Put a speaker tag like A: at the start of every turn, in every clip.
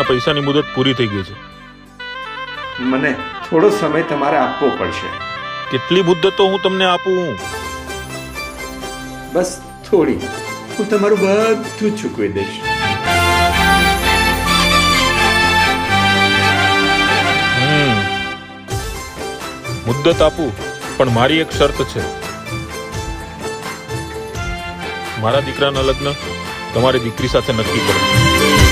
A: એના પૈસાની મુદત પૂરી થઈ ગઈ છે.
B: મને થોડો સમય તમારે આપવો પડશે.
A: કેટલી મુદતો હું તમને આપું
B: બસ થોડી. હું તમારું બધું ચૂકવી દઈશ.
A: હમ. મુદ્દત આપું પણ મારી એક શરત છે. મારા દીકરાના લગ્ન તમારી દીકરી સાથે નક્કી કરો.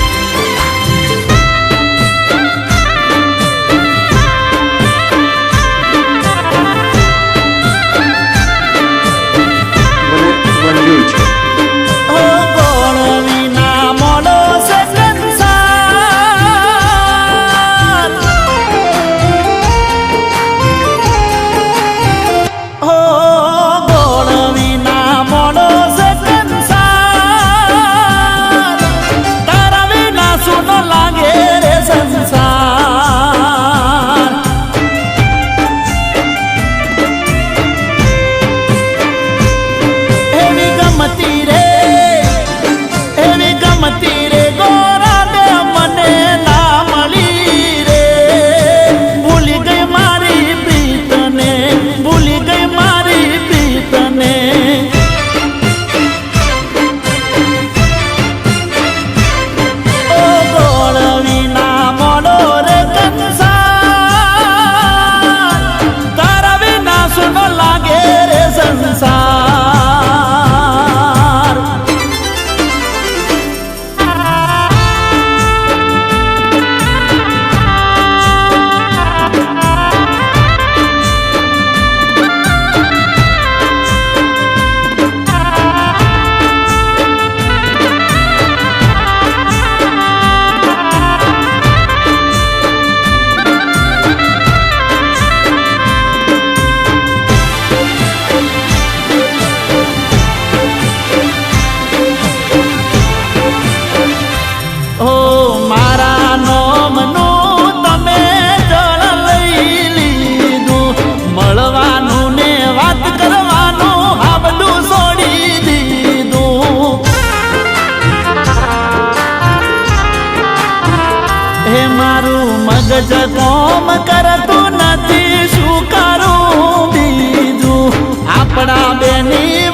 C: મગજ કોમ કરતું નથી શું કરું બીજું? આપણા બેની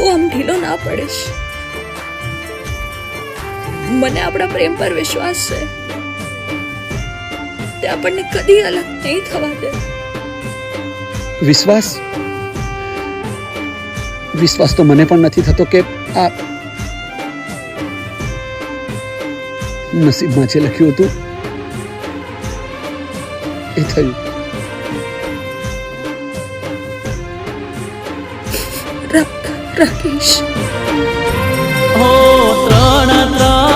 D: તું આમ ઢીલો ના પડીશ મને આપણા પ્રેમ પર વિશ્વાસ છે. તે આપણને કદી અલગ નહીં થવા દે.
E: વિશ્વાસ? વિશ્વાસ તો મને પણ નથી થતો કે આ નસીબમાં જે લખ્યું હતું, એ થયું.
D: રા-
C: ઓ ત્રણ ત્રણ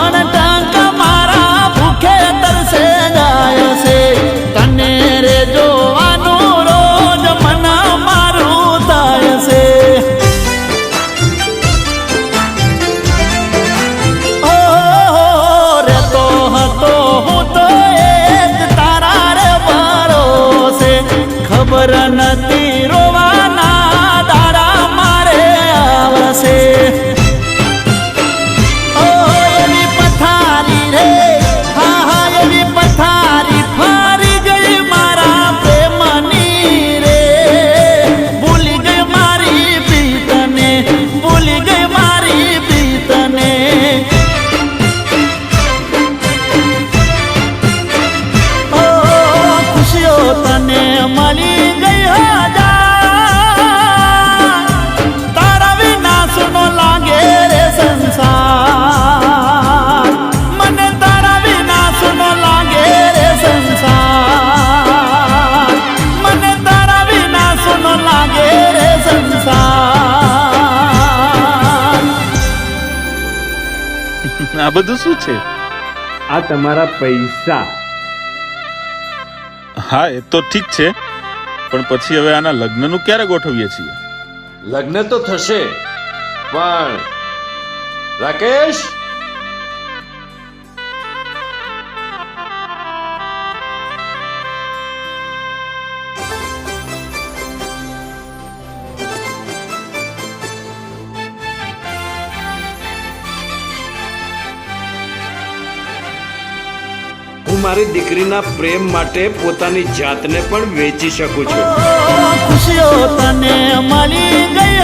A: આ બધું શું છે?
F: આ તમારા પૈસા.
A: હા એ તો ઠીક છે પણ પછી હવે આના લગ્નનું ક્યારે ગોઠવીએ છીએ?
G: લગ્ન તો થશે પણ રાકેશ!
F: મારી દીકરીના પ્રેમ માટે પોતાની જાતને પણ વેચી શકું છું.
C: ખુશીઓ તને મળી ગઈ